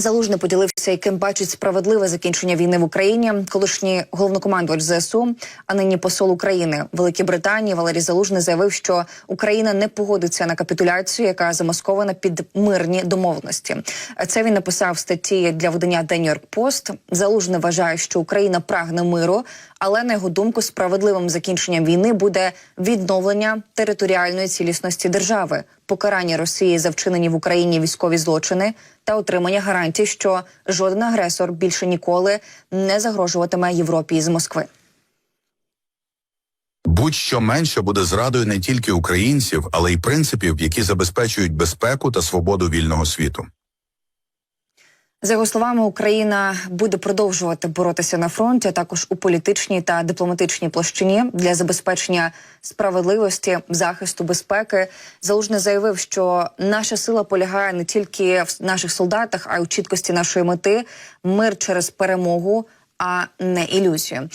Залужний поділився, яким бачить справедливе закінчення війни в Україні. Колишній головнокомандувач ЗСУ, а нині посол України Великій Британії Валерій Залужний заявив, що Україна не погодиться на капітуляцію, яка замаскована під мирні домовленості. Це він написав в статті для видання The New York Post. Залужний вважає, що Україна прагне миру, але на його думку, справедливим закінченням війни буде відновлення територіальної цілісності держави, покарання Росії за вчинені в Україні військові злочини та отримання гарантій, що жоден агресор більше ніколи не загрожуватиме Європі з Москви. Будь-що менше буде зрадою не тільки українців, але й принципів, які забезпечують безпеку та свободу вільного світу. За його словами, Україна буде продовжувати боротися на фронті, а також у політичній та дипломатичній площині для забезпечення справедливості, захисту безпеки. Залужний заявив, що наша сила полягає не тільки в наших солдатах, а й у чіткості нашої мети мир через перемогу. А не ілюзію.